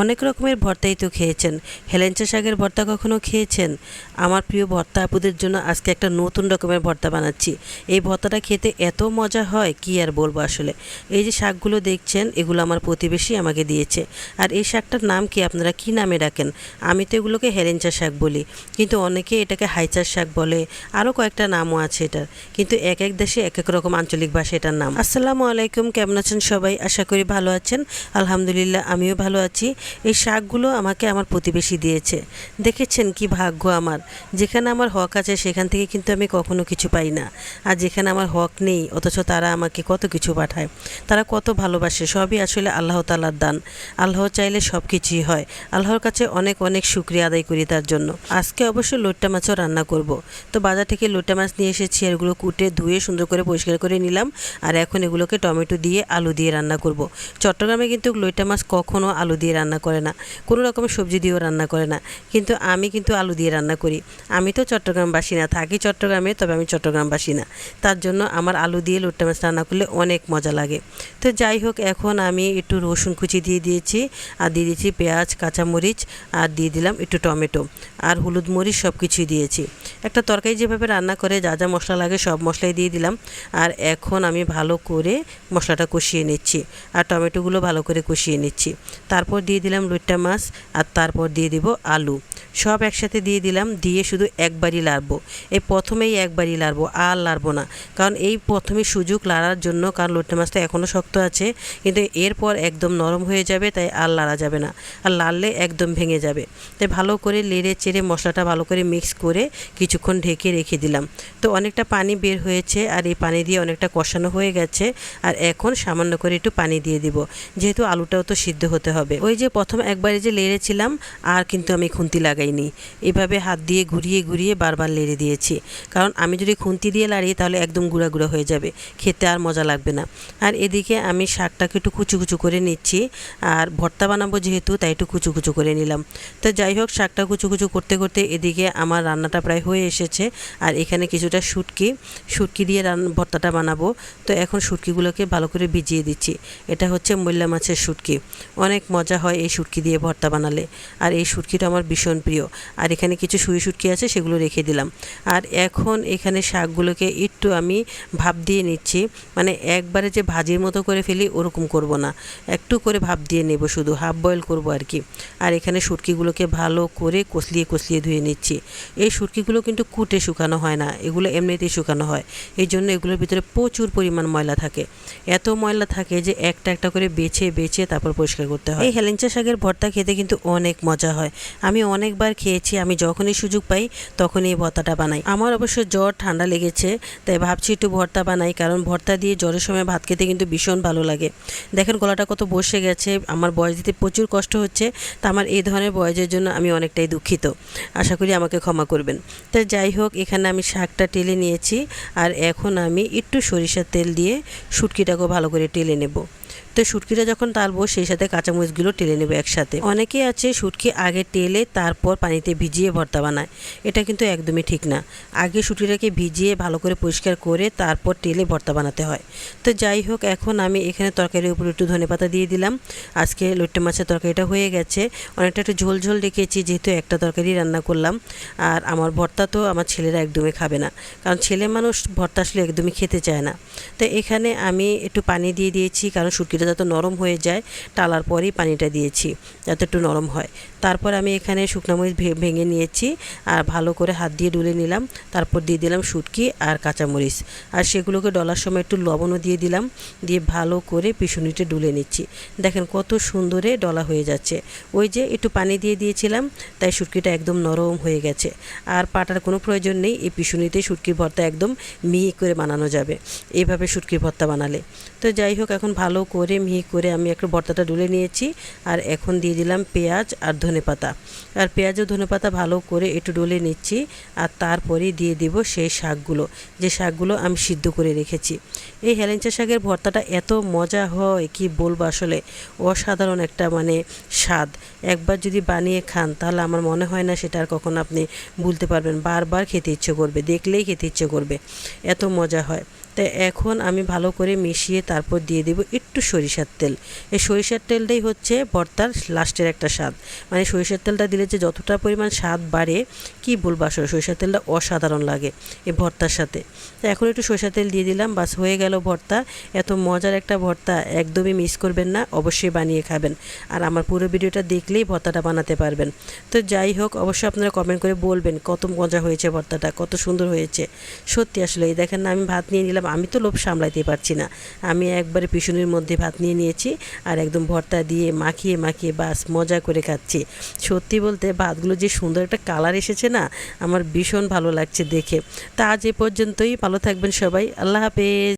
অনেক রকমের ভর্তাই তো খেয়েছেন। হেলেঞ্চা শাকের ভর্তা কখনো খেয়েছেন? আমার প্রিয় ভর্তা আপুদের জন্য আজকে একটা নতুন রকমের ভর্তা বানাচ্ছি। এই ভর্তাটা খেতে এত মজা হয়, কি আর বলব আসলে? এই যে শাকগুলো দেখছেন, এগুলো আমার প্রতিবেশী আমাকে দিয়েছে। আর এই শাকটার নাম কি? আপনারা কি নামে ডাকেন? আমি তো এগুলোকে হেলেঞ্চা শাক বলি। কিন্তু অনেকে এটাকে হাইচার শাক বলে। আরও কয়েকটা নামও আছে এটার। কিন্তু এক এক দেশে এক এক রকম আঞ্চলিক ভাষা এটার নাম। আসসালামু আলাইকুম, কেমন আছেন সবাই? আশা করি ভালো আছেন। আলহামদুলিল্লাহ, আমিও ভালো আছি। এই শাকগুলো আমাকে আমার প্রতিবেশী দিয়েছে। দেখেছেন কি ভাগ্য আমার। যেখানে আমার হক আছে সেখান থেকে কিন্তু আমি কখনো কিছু পাই না। আর যেখানে আমার হক নেই, অথচ তারা আমাকে কত কিছু পাঠায়। তারা কত ভালোবাসে, সবই আসলে আল্লাহ তালার দান। আল্লাহ চাইলে সব কিছুই হয়। আল্লাহর কাছে অনেক অনেক শুক্রিয়া আদায় করি তার জন্য। আজকে অবশ্য লোট্টা মাছও রান্না করব। তো বাজার থেকে লোট্টা মাছ নিয়ে এসেছি এগুলো কুটে ধুয়ে সুন্দর করে পরিষ্কার করে নিলাম। আর এখন এগুলোকে টমেটো দিয়ে আলু দিয়ে রান্না করব। চট্টগ্রামে কিন্তু লইটা মাছ কখনো আলু দিয়ে রান্না করে না। কোনো রকমের সবজি দিয়েও রান্না করে না। কিন্তু আমি কিন্তু আলু দিয়ে রান্না করি। আমি তো চট্টগ্রামবাসী না, থাকি চট্টগ্রামে, তবে আমি চট্টগ্রামবাসী না। তার জন্য আমার আলু দিয়ে লোট্টা মাছ রান্না করলে অনেক মজা লাগে। তো যাই হোক, এখন আমি একটু রসুন কুচি দিয়ে দিয়েছি, আর দিয়ে দিয়েছি পেঁয়াজ, কাঁচামরিচ, আর দিয়ে দিলাম একটু টমেটো, আর হলুদ মরিচ সব কিছুই দিয়েছি। একটা তরকারি যেভাবে রান্না করে, যা যা মশলা লাগে সব মশলাই দিয়ে দিলাম। আর এখন আমি ভালো করে মশলাটা কষিয়ে নিচ্ছি, আর টমেটোগুলো ভালো করে কষিয়ে নিচ্ছি। তারপর দিয়ে দিলাম লুট্টা মাছ আর তারপর দিয়ে দিব আলু। সব একসাথে দিয়ে দিলাম, দিয়ে শুধু একবারই লাড়বো। এই প্রথমেই একবারই লাড়বো, আর লাড়বো না। কারণ এই প্রথমে সুযোগ লাড়ার জন্য, কারণ লোট্টা মাছটা এখনও শক্ত আছে, কিন্তু এরপর একদম নরম হয়ে যাবে, তাই আর লাড়া যাবে না। আর লাড়লে একদম ভেঙে যাবে। তাই ভালো করে লেড়ে চেড়ে মশলাটা ভালো করে মিক্স করে কিছুক্ষণ ঢেকে রেখে দিলাম। তো অনেকটা পানি বের হয়েছে, আর এই পানি দিয়ে অনেকটা কষানো হয়ে গেছে। আর এখন সামান্য করে একটু পানি দিয়ে দিব, যেহেতু আলুটাও তো সিদ্ধ হতে হবে। ওই যে প্রথম একবারে যে লেড়েছিলাম আর কিন্তু আমি খুন্তি লাগাইনি। এভাবে হাত দিয়ে ঘুরিয়ে ঘুরিয়ে বারবার লেড়ে দিয়েছি। কারণ আমি যদি খুন্তি দিয়ে লাড়ি, তাহলে একদম গুঁড়া গুঁড়া হয়ে যাবে। খেতে আর মজা লাগবে না। আর এদিকে আমি শাকটাকে একটু কুচু কুচু করে নিচ্ছি, আর ভর্তা বানাবো যেহেতু, তাই একটু কুচু কুচু করে নিলাম। তো যাই হোক, শাকটা কুচু কুচু করতে করতে এদিকে আমার রান্নাটা প্রায় হয়ে এসেছে। আর এখানে কিছুটা শুটকি শুটকি দিয়ে রান্না ভর্তাটা বানাবো। তো এখন শুটকিগুলোকে ভালো করে ভিজিয়ে দিচ্ছি। এটা হচ্ছে মূল্যা মাছের শুটকি। অনেক মজা হয় এই শুটকি দিয়ে ভর্তা বানালে। আর এই শুটকিটা আমার ভীষণ প্রিয়। আর এখানে কিছু সুই শুটকি আছে, সেগুলো রেখে দিলাম। আর এখন এখানে শাকগুলোকে একটু আমি ভাপ দিয়ে নিচ্ছি। মানে একবারে যে ভাজির মতো করে ফেলি, ওরকম করব না। একটু করে ভাপ দিয়ে নেব শুধু, হাফ বয়েল করব আর কি। আর এখানে শুটকিগুলোকে ভালো করে কষলিয়ে কষলিয়ে ধুয়ে নিচ্ছি। এই শুটকিগুলো কিন্তু কুটে শুকানো হয় না, এগুলো এমনিতেই শুকানো হয়। এই জন্য এগুলোর ভিতরে প্রচুর পরিমাণ ময়লা থাকে। এত ময়লা থাকে যে একটা একটা করে বেছে বেছে তারপর পরিষ্কার করতে হয়। এই হেলেঞ্চা শাকের ভর্তা খেতে কিন্তু অনেক মজা হয়। আমি অনেকবার খেয়েছি, আমি যখনই সুযোগ পাই তখনই এই ভর্তাটা বানাই। আমার অবশ্য জ্বর ঠান্ডা লেগেছে, তাই ভাবছি একটু ভর্তা বানাই, কারণ ভর্তা দিয়ে জ্বরের সময় ভাত খেতে কিন্তু ভীষণ ভালো লাগে। দেখেন গলাটা কত বসে গেছে, আমার বয়স দিতে প্রচুর কষ্ট হচ্ছে, তা আমার এই ধরনের বয়সের জন্য আমি অনেকটাই দুঃখিত। আশা করি আমাকে ক্ষমা করবেন। তাই যাই হোক, এখানে আমি শাকটা টেলে নিয়েছি, আর এখন আমি একটু সরিষার তেল দিয়ে শুটকিটাকেও ভালো করে টেলে নেব। তো শুটকিটা যখন তালবো, সেই সাথে কাঁচামরিচগুলো টেলে নেবে একসাথে। অনেকেই আছে শুটকি আগে টেলে তারপর পানিতে ভিজিয়ে ভর্তা বানায়। এটা কিন্তু একদমই ঠিক না। আগে শুটকিটাকে ভিজিয়ে ভালো করে পরিষ্কার করে তারপর টেলে ভর্তা বানাতে হয়। তো যাই হোক, এখন আমি এখানে তরকারির উপর একটু ধনে পাতা দিয়ে দিলাম। আজকে লইট্টে মাছের তরকারিটা হয়ে গেছে। অনেকটা একটু ঝোল ঝোল রেখেছি, যেহেতু একটা তরকারি রান্না করলাম। আর আমার ভর্তা তো আমার ছেলেরা একদমই খাবে না। কারণ ছেলে মানুষ ভর্তা আসলে একদমই খেতে চায় না। তো এখানে আমি একটু পানি দিয়ে দিয়েছি, কারণ শুটকিটা যাতে নরম হয়ে যায়, টালার পরেই পানিটা দিয়েছি, যাতে একটু নরম হয়। তারপর আমি এখানে শুকনো মরিচ ভেঙে নিয়েছি আর ভালো করে হাত দিয়ে ডুলে নিলাম। তারপর দিয়ে দিলাম শুটকি আর কাঁচামরিচ আর সেগুলোকে ডলার সময় একটু লবণও দিয়ে দিলাম, দিয়ে ভালো করে পিছুনিতে ডুলে নিচ্ছি। দেখেন কত সুন্দরে ডলা হয়ে যাচ্ছে। ওই যে একটু পানি দিয়ে দিয়েছিলাম, তাই শুটকিটা একদম নরম হয়ে গেছে। আর পাটার কোনো প্রয়োজন নেই, এই পিছুনিতে শুটকির ভর্তা একদম মিহি করে বানানো যাবে এইভাবে শুটকির ভর্তা বানালে। তো যাই হোক, এখন ভালো করে মিহি করে আমি একটু ভর্তাটা ডুলে নিয়েছি আর এখন দিয়ে দিলাম পেঁয়াজ আর ধনে পাতা। আর পেঁয়াজ ও ধনে পাতা ভালো করে একটু ডলে নিচ্ছি আর তারপরে দিয়ে দিব সেই শাকগুলো। যে শাকগুলো আমি সিদ্ধ করে রেখেছি। এই হেলেঞ্চা শাকের ভর্তাটা এত মজা হয়, কি বলব আসলে? অসাধারণ একটা মানে স্বাদ। একবার যদি বানিয়ে খান তাহলে আমার মনে হয় না সেটা আর কখনো আপনি ভুলতে পারবেন। বারবার খেতে ইচ্ছে করবে, দেখলেই খেতে ইচ্ছে করবে। এত মজা হয়। তো তো এখন আমি ভালো করে মিশিয়ে তারপর দিয়ে দেবো একটু সরিষার তেল। এই সরিষার তেলটাই হচ্ছে ভর্তার লাস্টের একটা স্বাদ। মানে সরিষার তেলটা দিলে যে যতটা পরিমাণ স্বাদ বাড়ে, কি বলব আসলে? সরিষার তেলটা অসাধারণ লাগে এই ভর্তার সাথে। তো এখন একটু সরিষার তেল দিয়ে দিলাম, বাস হয়ে গেল ভর্তা। এত মজার একটা ভর্তা, একদমই মিস করবেন না, অবশ্যই বানিয়ে খাবেন। আর আমার পুরো ভিডিওটা দেখলেই ভর্তাটা বানাতে পারবেন। তো যাই হোক, অবশ্যই আপনারা কমেন্ট করে বলবেন কত মজা হয়েছে ভর্তাটা, কত সুন্দর হয়েছে। সত্যি আসলে, এই দেখেন না, আমি ভাত নিয়ে নিলাম আমি তো লোভ সামলাইতে পারছি না। আমি একবারে পিছনের মধ্যে ভাত নিয়ে নিয়েছি আর একদম ভর্তা দিয়ে মাখিয়ে মাখিয়ে বাস মজা করে খাচ্ছি। সত্যি বলতে ভাতগুলো যে সুন্দর একটা কালার এসেছে না, আমার ভীষণ ভালো লাগছে দেখে। তা আজ এ পর্যন্তই, ভালো থাকবেন সবাই, আল্লাহ হাফেজ।